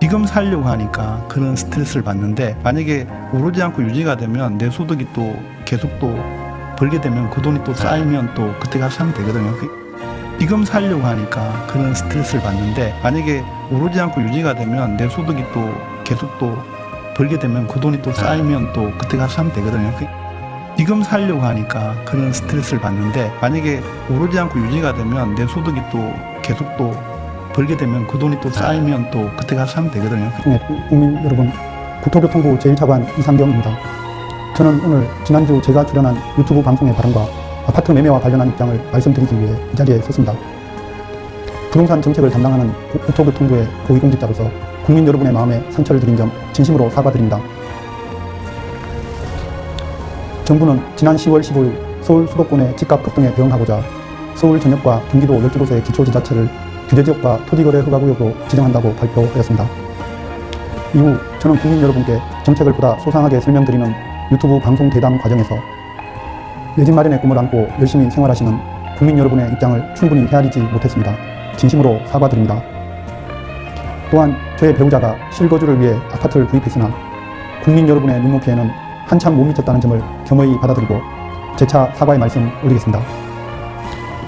지금 살려고 하니까 그런 스트레스를 받는데 만약에 오르지 않고 유지가 되면 내 소득이 또 계속 또 벌게 되면 그 돈이 또 쌓이면 또 그때 가서 사면 되거든요. 그- 지금 살려고 하니까 그런 스트레스를 받는데 만약에 오르지 않고 유지가 되면 내 소득이 또 계속 또 벌게 되면 그 돈이 또 쌓이면 또 그때 가서 사면 되거든요. 그- 지금 살려고 하니까 그런 스트레스를 받는데 만약에 오르지 않고 유지가 되면 내 소득이 또 계속 또 벌게 되면 그 돈이 또 쌓이면 또 그때 가서 사면 되거든요. 네, 국민 여러분, 국토교통부 제1차관 이상경입니다. 저는 오늘 지난주 제가 출연한 유튜브 방송의 발언과 아파트 매매와 관련한 입장을 말씀드리기 위해 이 자리에 섰습니다. 부동산 정책을 담당하는 국- 국토교통부의 고위공직자로서 국민 여러분의 마음에 상처를 드린 점 진심으로 사과드립니다. 정부는 지난 10월 15일 서울 수도권의 집값 급등에 대응하고자 서울 전역과 경기도 12곳의 기초지자체를 규제지역과 토지거래 허가구역으로 지정한다고 발표하였습니다. 이후 저는 국민 여러분께 정책을 보다 소상하게 설명드리는 유튜브 방송 대담 과정에서 내 집 마련의 꿈을 안고 열심히 생활하시는 국민 여러분의 입장을 충분히 헤아리지 못했습니다. 진심으로 사과드립니다. 또한 저의 배우자가 실거주를 위해 아파트를 구입했으나 국민 여러분의 눈높이에는 한참 못 미쳤다는 점을 겸허히 받아들이고 재차 사과의 말씀 올리겠습니다.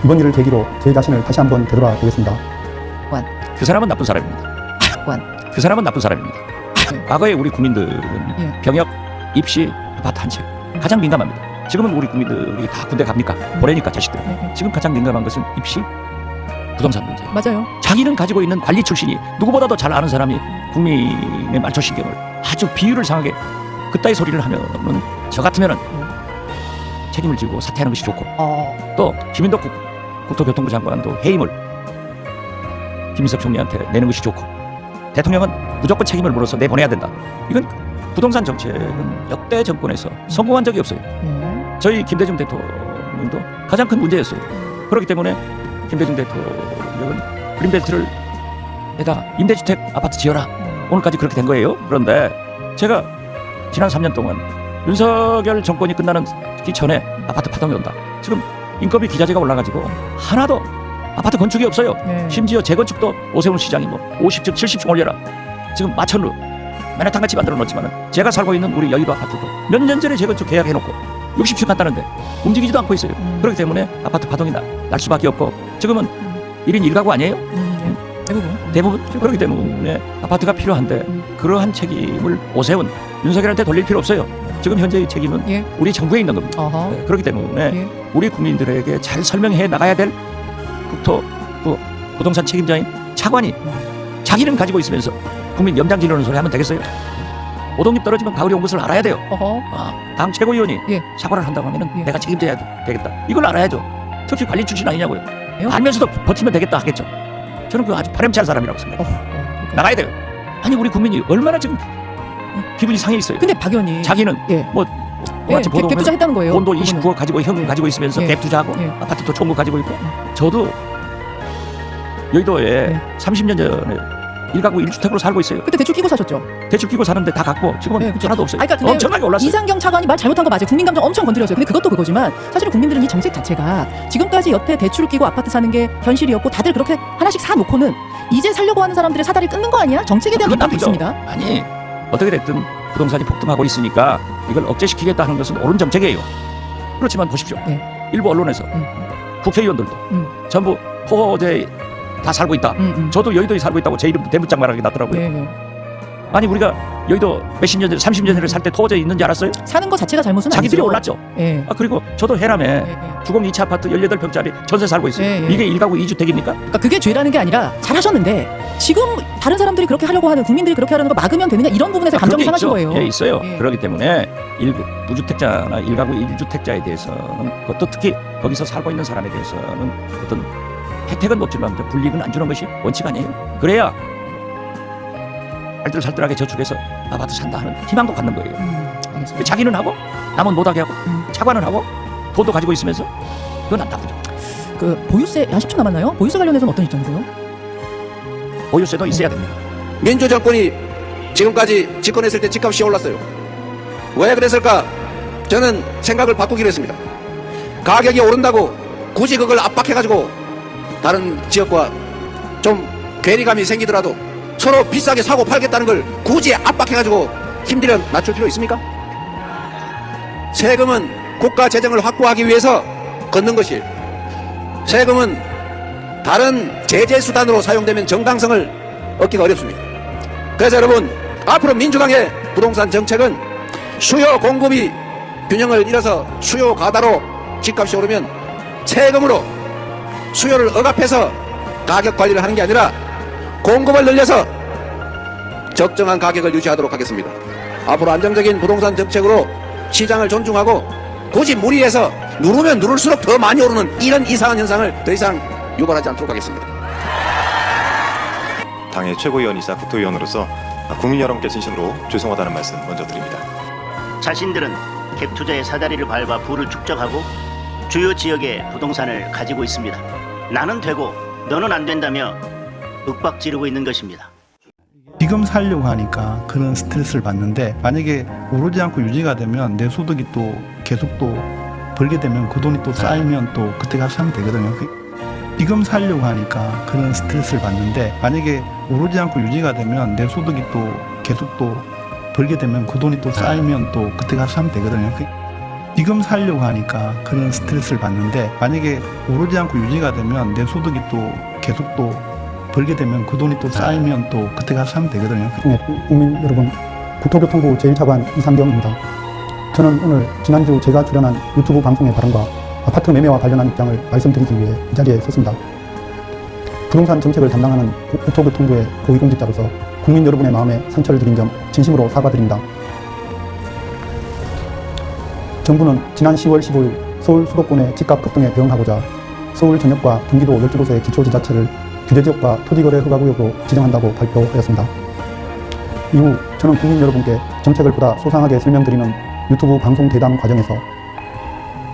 이번 일을 계기로 제 자신을 다시 한번 되돌아 보겠습니다. 그 사람은 나쁜 사람입니다. 관. 그 사람은 나쁜 사람입니다. 과거에 우리 국민들은 예. 병역, 입시, 아파트 한 채 가장 민감합니다. 지금은 우리 국민들이 다 군대 갑니까? 보내니까 자식들. 네, 네. 지금 가장 민감한 것은 입시, 부동산 문제. 맞아요. 자기는 가지고 있는 관리 출신이 누구보다도 잘 아는 사람이 국민의 말초신경을 아주 비율을 상하게 그따위 소리를 하면은 저 같으면은 책임을 지고 사퇴하는 것이 좋고 어, 또 김인덕 국, 국토교통부 장관도 해임을 김인석 총리한테 내는 것이 좋고 대통령은 무조건 책임을 물어서 내보내야 된다. 이건 부동산 정책은 역대 정권에서 성공한 적이 없어요. 예. 저희 김대중 대통령도 가장 큰 문제였어요. 그렇기 때문에 김대중 대통령은 그린벨트를 에다 임대주택 아파트 지어라. 오늘까지 그렇게 된 거예요. 그런데 제가 지난 3년 동안 윤석열 정권이 끝나는 기 전에 아파트 파동이 온다. 지금 인건비 기자재가 올라가지고 하나도 아파트 건축이 없어요. 네. 심지어 재건축도 오세훈 시장이 뭐 50층, 70층 올려라. 지금 마천루 맨하탄 같이 만들어 놓지만은 제가 살고 있는 우리 여의도 아파트도 몇 년 전에 재건축 계약해놓고 60층 갔다는데 움직이지도 않고 있어요. 음. 그렇기 때문에 아파트 파동이 나, 날 수밖에 없고 지금은 1인 1가구 아니에요? 음, 예. 대부분. 대부분 그렇기 때문에 아파트가 필요한데 음. 그러한 책임을 오세훈 윤석열한테 돌릴 필요 없어요. 지금 현재의 책임은 예. 우리 정부에 있는 겁니다. 네, 그렇기 때문에 예. 우리 국민들에게 잘 설명해 나가야 될 국토부 부동산 책임자인 차관이 자기는 가지고 있으면서 국민 염장 지르는 소리 하면 되겠어요? 오동잎 떨어지면 가을이 온 것을 알아야 돼요. 어허. 아, 당 최고위원이 예. 사과를 한다고 하면 예. 은 내가 책임져야 되겠다. 이걸 알아야죠. 특히 관리 출신 아니냐고요. 왜요? 알면서도 버티면 되겠다 하겠죠. 저는 그 아주 바람찬 사람이라고 생각해요. 어, 어. 나가야 돼요. 아니 우리 국민이 얼마나 지금 기분이 상해 있어요. 근데 박 의원님. 자기는 예. 뭐 예, 마치 갭, 보도 갭 투자했다는 거예요. 그거는. 29억 가지고 현금 가지고 있으면서 예. 갭 투자하고 예. 아파트도 총무 가지고 있고 저도 여의도에 예. 30년 전에 일가구 1주택으로 살고 있어요. 그때 대출 끼고 사셨죠? 대출 끼고 사는데 다 갖고 지금은 네, 그쵸. 하나도 없어요. 아니, 그러니까 엄청나게 올랐어요. 이상경 차관이 말 잘못한 거 맞아요. 국민 감정 엄청 건드렸어요. 근데 그것도 그거지만 사실은 국민들은 이 정책 자체가 지금까지 여태 대출을 끼고 아파트 사는 게 현실이었고 다들 그렇게 하나씩 사 놓고는 이제 살려고 하는 사람들의 사다리 끊는 거 아니야? 정책에 대한 비판도. 있습니다. 아니 어떻게 됐든 부동산이 폭등하고 있으니까 이걸 억제시키겠다 하는 것은 옳은 정책이에요. 그렇지만 보십시오. 네. 일부 언론에서 음. 국회의원들도 음. 전부 호재에 다 살고 있다. 음, 음. 저도 여의도에 살고 있다고 제 이름 대문짝만하게 났더라고요. 네, 네. 아니 우리가 여의도 몇십 년 전, 30년 전에 살 때 토호재 있는지 알았어요? 사는 거 자체가 잘못은 자기들이 아니죠. 올랐죠. 예. 아 그리고 저도 해남에 예, 예. 주공 2차 아파트 18평짜리 전세 살고 있어요. 예, 예. 이게 일가구 2주택입니까? 그러니까 그게 죄라는 게 아니라 잘하셨는데 지금 다른 사람들이 그렇게 하려고 하는 국민들이 그렇게 하려는 거 막으면 되느냐 이런 부분에서 감정이 그런 게 상하신 있죠. 거예요. 예, 있어요. 예. 그렇기 때문에 일, 무주택자나 일가구 1주택자에 대해서는 그것도 특히 거기서 살고 있는 사람에 대해서는 어떤 혜택은 높지만 불이익은 안 주는 것이 원칙 아니에요. 그래야 알뜰살뜰하게 저축해서 아파트 산다 하는 희망도 갖는 거예요. 음, 알겠습니다. 자기는 하고 남은 못하게 하고 음. 차관은 하고 돈도 가지고 있으면서 그건 안 나쁘죠. 그 보유세 한 10초 남았나요? 보유세 관련해서는 어떤 입장이세요? 보유세도 있어야 됩니다. 민주 정권이 지금까지 집권했을 때 집값이 올랐어요. 왜 그랬을까? 저는 생각을 바꾸기로 했습니다. 가격이 오른다고 굳이 그걸 압박해가지고 다른 지역과 좀 괴리감이 생기더라도 서로 비싸게 사고 팔겠다는 걸 굳이 압박해가지고 힘들여 낮출 필요 있습니까? 세금은 국가 재정을 확보하기 위해서 걷는 것이 세금은 다른 제재 수단으로 사용되면 정당성을 얻기가 어렵습니다. 그래서 여러분 앞으로 민주당의 부동산 정책은 수요 공급이 균형을 잃어서 수요 가다로 집값이 오르면 세금으로 수요를 억압해서 가격 관리를 하는 게 아니라 공급을 늘려서 적정한 가격을 유지하도록 하겠습니다. 앞으로 안정적인 부동산 정책으로 시장을 존중하고 굳이 무리해서 누르면 누를수록 더 많이 오르는 이런 이상한 현상을 더 이상 유발하지 않도록 하겠습니다. 당의 최고위원이자 국토위원으로서 국민 여러분께 진심으로 죄송하다는 말씀 먼저 드립니다. 자신들은 갭 투자의 사다리를 밟아 부를 축적하고 주요 지역에 부동산을 가지고 있습니다. 나는 되고 너는 안 된다며 윽박 지르고 있는 것입니다. 지금 살려고 하니까 그런 스트레스를 받는데 만약에 오르지 않고 유지가 되면 내 소득이 또 계속 또 벌게 되면 그 돈이 또 쌓이면 또 그때 가서 하면 되거든요. 그- 지금 살려고 하니까 그런 스트레스를 받는데 만약에 오르지 않고 유지가 되면 내 소득이 또 계속 또 벌게 되면 그 돈이 또 쌓이면 또 그때 가서 하면 되거든요. 그- 지금 살려고 하니까 그런 스트레스를 받는데 만약에 오르지 않고 유지가 되면 내 소득이 또 계속 또 벌게 되면 그 돈이 또 쌓이면 또 그때 가서 하면 되거든요. 네, 국민 여러분, 국토교통부 제1차관 이상경입니다. 저는 오늘 지난주 제가 출연한 유튜브 방송의 발언과 아파트 매매와 관련한 입장을 말씀드리기 위해 이 자리에 섰습니다. 부동산 정책을 담당하는 국- 국토교통부의 고위공직자로서 국민 여러분의 마음에 상처를 드린 점 진심으로 사과드립니다. 정부는 지난 10월 15일 서울 수도권의 집값 급등에 대응하고자 서울 전역과 경기도 12곳의 기초지자체를 규제지역과 토지거래 허가구역으로 지정한다고 발표하였습니다. 이후 저는 국민 여러분께 정책을 보다 소상하게 설명드리는 유튜브 방송 대담 과정에서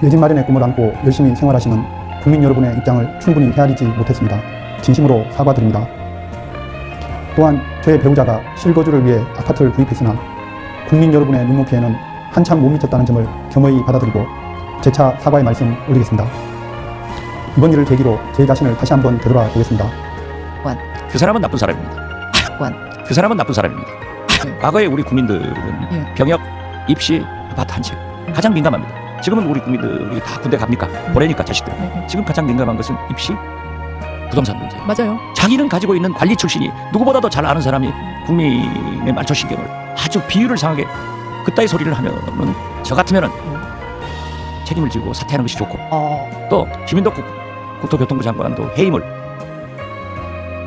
내 집 마련의 꿈을 안고 열심히 생활하시는 국민 여러분의 입장을 충분히 헤아리지 못했습니다. 진심으로 사과드립니다. 또한 저의 배우자가 실거주를 위해 아파트를 구입했으나 국민 여러분의 눈높이에는 한참 못 미쳤다는 점을 겸허히 받아들이고 재차 사과의 말씀 올리겠습니다. 이번 일을 계기로 제 자신을 다시 한번 되돌아 보겠습니다. 그 사람은 나쁜 사람입니다. 관. 그 사람은 나쁜 사람입니다. 과거에 우리 국민들은 예. 병역, 입시, 아파트 한 채 가장 민감합니다. 지금은 우리 국민들이 다 군대 갑니까? 보내니까 자식들. 네, 지금 가장 민감한 것은 입시, 부동산 문제. 맞아요. 자기는 가지고 있는 관리 출신이 누구보다도 잘 아는 사람이 국민의 말초 신경을 아주 비율을 상하게 그따위 소리를 하면은 저 같으면은 책임을 지고 사퇴하는 것이 좋고 어, 또 김인덕 국, 국토교통부 장관도 해임을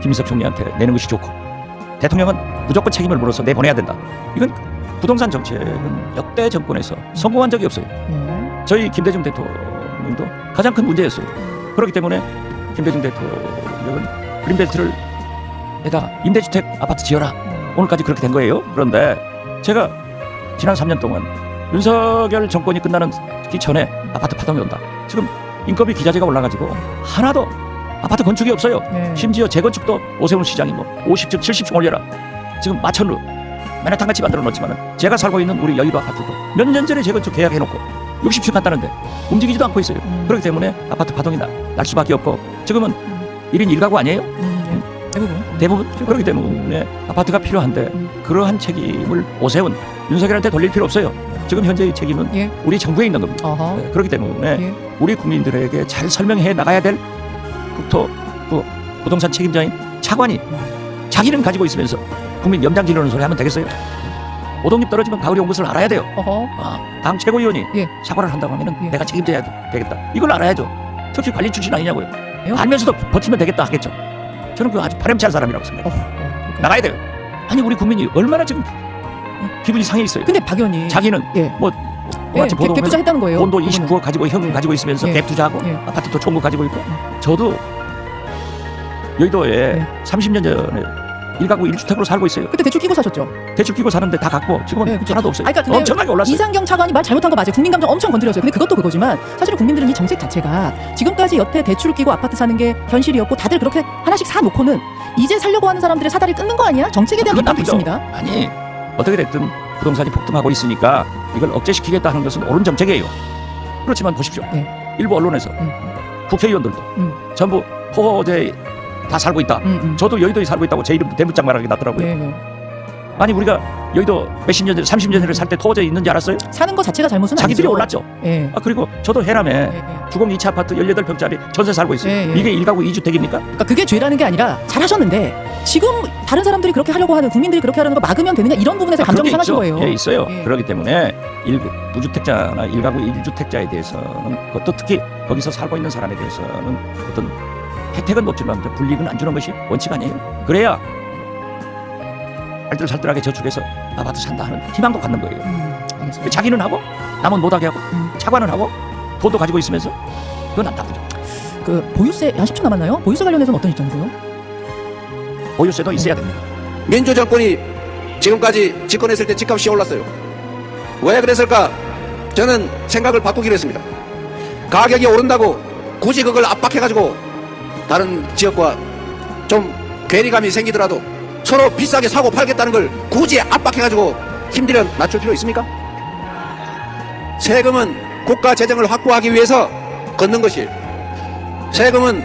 김인석 총리한테 내는 것이 좋고 대통령은 무조건 책임을 물어서 내보내야 된다. 이건 부동산 정책은 역대 정권에서 성공한 적이 없어요. 예. 저희 김대중 대통령도 가장 큰 문제였어요. 그렇기 때문에 김대중 대통령은 그린벨트를 에다 임대주택 아파트 지어라. 오늘까지 그렇게 된 거예요. 그런데 제가 지난 3년 동안 윤석열 정권이 끝나는 기 전에 아파트 파동이 온다. 지금 인건비 기자재가 올라가지고 하나도 아파트 건축이 없어요. 네. 심지어 재건축도 오세훈 시장이 뭐 50층, 70층 올려라. 지금 마천루 맨하탄 같이 만들어 놓지만은 제가 살고 있는 우리 여의도 아파트도 몇 년 전에 재건축 계약해 놓고 60층 갔다는데 움직이지도 않고 있어요. 음. 그렇기 때문에 아파트 파동이 나, 날 수밖에 없고 지금은 1인 1가구 아니에요? 음, 예. 대부분. 대부분 그렇기 때문에 아파트가 필요한데 음. 그러한 책임을 오세훈 윤석열한테 돌릴 필요 없어요. 지금 현재의 책임은 예. 우리 정부에 있는 겁니다. 네, 그렇기 때문에 예. 우리 국민들에게 잘 설명해 나가야 될 국토부 부동산 책임자인 차관이 자기는 가지고 있으면서 국민 염장 지르는 소리 하면 되겠어요? 오동잎 떨어지면 가을이 온 것을 알아야 돼요. 어허. 아, 당 최고위원이 예. 사과를 한다고 하면은 예. 내가 책임져야 되겠다. 이걸 알아야죠. 특히 관리 출신 아니냐고요. 요? 알면서도 버티면 되겠다 하겠죠. 저는 그 아주 바람찬 사람이라고 어, 생각해요. 어, 그렇게. 나가야 돼요. 아니 우리 국민이 얼마나 지금 기분이 상해 있어요. 근데 박 의원님. 자기는 예. 뭐 예, 마치 보도 갭 보면 투자 했다는 거예요. 돈도 그거는. 29억 가지고 현금 가지고 있으면서 예. 갭 투자하고 예. 아파트도 총무 가지고 있고 저도 여의도에 예. 30년 전에 일가구 1주택으로 살고 있어요. 그때 대출 끼고 사셨죠? 대출 끼고 사는데 다 갖고 지금은 네, 그쵸. 하나도 없어요. 아니, 그러니까 근데 엄청나게 올랐어요. 이상경 차관이 말 잘못한 거 맞아요. 국민 감정 엄청 건드렸어요. 근데 그것도 그거지만 사실은 국민들은 이 정책 자체가 지금까지 여태 대출을 끼고 아파트 사는 게 현실이었고 다들 그렇게 하나씩 사 놓고는 이제 살려고 하는 사람들의 사다리 끊는 거 아니야? 정책에 대한 그건 비판도 나쁘죠. 있습니다. 아니 어떻게 됐든 부동산이 폭등하고 있으니까 이걸 억제시키겠다 하는 것은 옳은 정책이에요. 그렇지만 보십시오. 네. 일부 언론에서 음. 국회의원들도 음. 전부 호재 다 살고 있다. 음, 음. 저도 여의도에 살고 있다고 제 이름 대문짝 말하게 났더라고요. 네, 네. 아니 우리가 여의도 몇십 년 전에 30년 전에 살 때 토어제 있는지 알았어요? 사는 것 자체가 잘못은 자기들이 아니죠. 올랐죠. 예. 아 그리고 저도 해남에 예, 예. 주공 2차 아파트 18평짜리 전세 살고 있어요. 예, 예. 이게 1가구 2주택입니까? 그러니까 그게 죄라는 게 아니라 잘하셨는데 지금 다른 사람들이 그렇게 하려고 하는 국민들이 그렇게 하려는 거 막으면 되느냐 이런 부분에서 감정이 그런 게 상하신. 거예요. 예, 있어요. 예. 그렇기 때문에 일, 무주택자나 일가구 1주택자에 대해서는 그것도 특히 거기서 살고 있는 사람에 대해서는 어떤 혜택은 높지만 불이익은 안 주는 것이 원칙 아니에요. 그래야 알뜰살뜰하게 저축해서 아파트 산다 하는 희망도 갖는 거예요. 음, 알겠습니다. 자기는 하고 남은 못하게 하고 음. 차관은 하고 돈도 가지고 있으면서 그건 안 나쁘죠. 그 보유세 한 10초 남았나요? 보유세 관련해서는 어떤 입장이세요? 보유세도 있어야 됩니다. 민주 정권이 지금까지 집권했을 때 집값이 올랐어요. 왜 그랬을까? 저는 생각을 바꾸기로 했습니다. 가격이 오른다고 굳이 그걸 압박해가지고 다른 지역과 좀 괴리감이 생기더라도 서로 비싸게 사고 팔겠다는 걸 굳이 압박해가지고 힘들여 낮출 필요 있습니까? 세금은 국가 재정을 확보하기 위해서 걷는 것이 세금은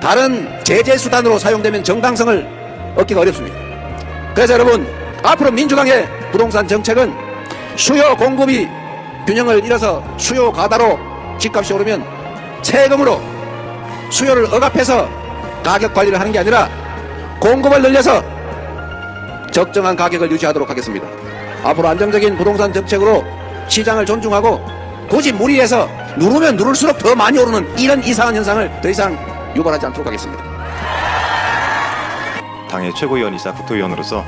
다른 제재 수단으로 사용되면 정당성을 얻기가 어렵습니다. 그래서 여러분 앞으로 민주당의 부동산 정책은 수요 공급이 균형을 잃어서 수요 가다로 집값이 오르면 세금으로 수요를 억압해서 가격 관리를 하는 게 아니라 공급을 늘려서 적정한 가격을 유지하도록 하겠습니다. 앞으로 안정적인 부동산 정책으로 시장을 존중하고 굳이 무리해서 누르면 누를수록 더 많이 오르는 이런 이상한 현상을 더 이상 유발하지 않도록 하겠습니다. 당의 최고위원이자 국토위원으로서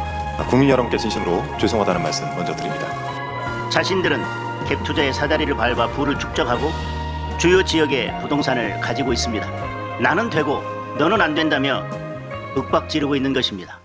국민 여러분께 진심으로 죄송하다는 말씀 먼저 드립니다. 자신들은 갭 투자의 사다리를 밟아 부를 축적하고 주요 지역의 부동산을 가지고 있습니다. 나는 되고 너는 안 된다며 윽박 지르고 있는 것입니다.